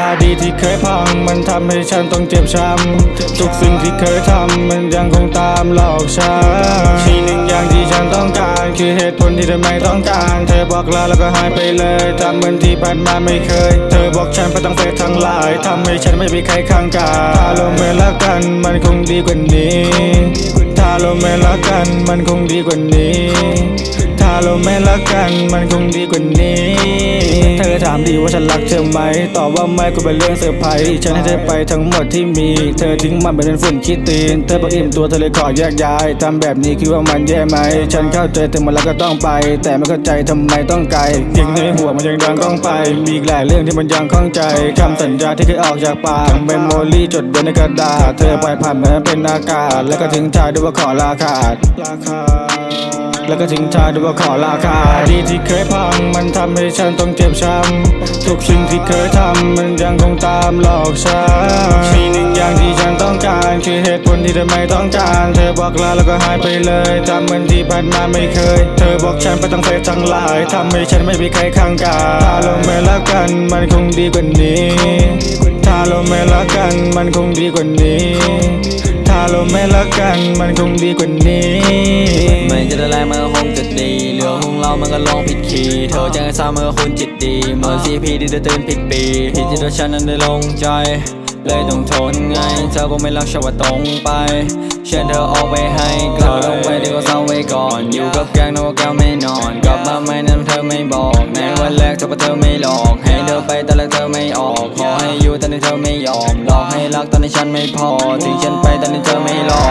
อดีตที่เคยพังมันทำให้ฉันต้องเจ็บช้ำทุกสิ่งที่เคยทำมันยังคงตามหลอกฉันมีหนึ่งอย่างที่ฉันต้องการคือเหตุผลที่เธอไม่ต้องการ เธอบอกลาแล้วก็หายไปเลยทำเหมือนที่ผ่านมาไม่เคย เธอบอกฉันไปต้องเฟซทั้งหลายทำให้ฉันไม่มีใครข้างกายถ้าเราไม่รักกันมันคงดีกว่านี้ ถ้าเราไม่รักกันมันคงดีกว่านี้ ถ้าเราไม่รักกันมันคงดีกว่านี้ เธอถามดีว่าฉันรักเธอไหมตอบว่าไม่ก็เป็นเรื่องเซอร์ไพรส์ฉันให้เธอไปทั้งหมดที่มี เธอทิ้งมันไปเป็นฝุ่นขี้ตีน เธอบอกอิ่มตัวเธอเลยขอแยกย้ายทำแบบนี้คิดว่ามันแย่ไหม ฉันเข้าใจถึงมันแล้วก็ต้องไป แต่ไม่เข้าใจทำไมต้องไกลเสียงในหัวมันยังดังก้องไป มีหลายเรื่องที่มันยังข้องใจคำสัญญาที่เคยออกจากปากเมมโมรี่จดไว้ในกระดาษเธอปล่อยผ่านเหมือนเป็นอากาศแล้วก็ทิ้งท้ายด้วยว่าขอลาขาด แล้วก็ทิ้งท้ายด้วยว่าขอลาขาดีที่เคยพัง มันทำให้ฉันต้องเจ็บช้ำทุกสิ่งที่เคยทำมันยังคงตามหลอกฉันมีหนึ่งอย่างที่ฉันต้องการคือเหตุผลที่เธอไม่ต้องการ เธอบอกลาแล้วก็หายไปเลยทำเหมือนที่ผ่านมาไม่เคย เธอบอกฉันไปต้องเฟซทั้งหลายทำให้ฉันไม่มีใครข้างกายถ้าเราไม่รักกันมันคงดีกว่านี้ ถ้าเราไม่รักกันมันคงดีกว่านี้ ถ้าเราไม่รักกันมันคงดีกว่านี้ มันก็ลองผิดคีย์เธอแจ้งให้ทราบมันก็คุณจิตดีเมื่อซีพีที่เธอตื่นผิดปีผิดที่ตัวฉันนั้นได้ลงใจ เลยต้องทนไง เธอคงไม่รักฉันว่าตรงไป เชิญเธอออกไปให้ไกลลงไปดีกว่าเศร้าไว้ก่อน อยู่กับแกงนกแก้วไม่นอน กลับมาไม่นั้นเธอไม่บอกในวันแรกเธอก็เธอไม่หลอก ให้เธอไปแต่แรกเธอไม่ออกขอให้อยู่แต่ในเธอไม่ยอมหลอกให้รักตอนนี้ฉันไม่พอทิ้งฉันไปต่ในเธอไม่รอ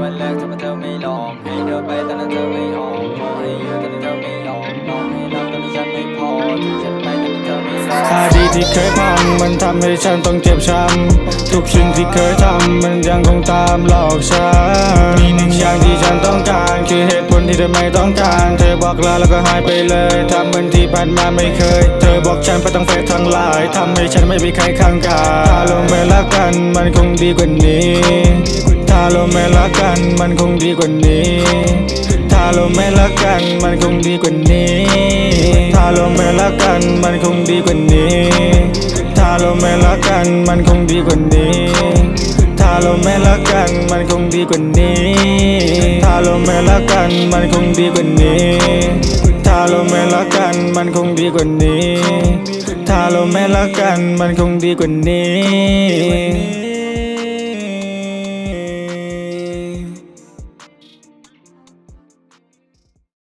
วันแรกเธอก็เธอไม่ลอกให้เธอไปต่นั้นเธอไม่ออกขอให้อยู่ต่ในเธอไม่ยอมหลอกให้รักตอนนี้ฉันไม่พอทิ้งฉันไปต่ในเธอไม่รออดีตที่เคยพังมันทำให้ฉันต้องเจ็บช้ำทุกสิ่งที่เคยทำมันยังคงตามหลอกฉันมีหนึ่งอย่างที่ฉันต้องการคือเหตุผลที่เธอไม่ต้องการ เธอบอกลาแล้วก็หายไปเลยทำเหมือนที่ผ่านมาไม่เคย เธอบอกฉันไปต้องเฟซทั้งหลายทำให้ฉันไม่มีใครข้างกายถ้าเราไม่รักกันมันคงดีกว่านี้ ถ้าเราไม่รักกันมันคงดีกว่านี้ ถ้าเราไม่รักกันมันคงดีกว่านี้ ถ้าเราไม่รักกันมันคงดีกว่านี้ ถ้าเราไม่รักกันมันคงดีกว่านี้ ถ้าเราไม่รักกันมันคงดีกว่านี้ ถ้าเราไม่รักกันมันคงดีกว่านี้ ถ้าเราไม่รักกันมันคงดีกว่านี้ ถ้าเราไม่รักกันมันคงดีกว่านี้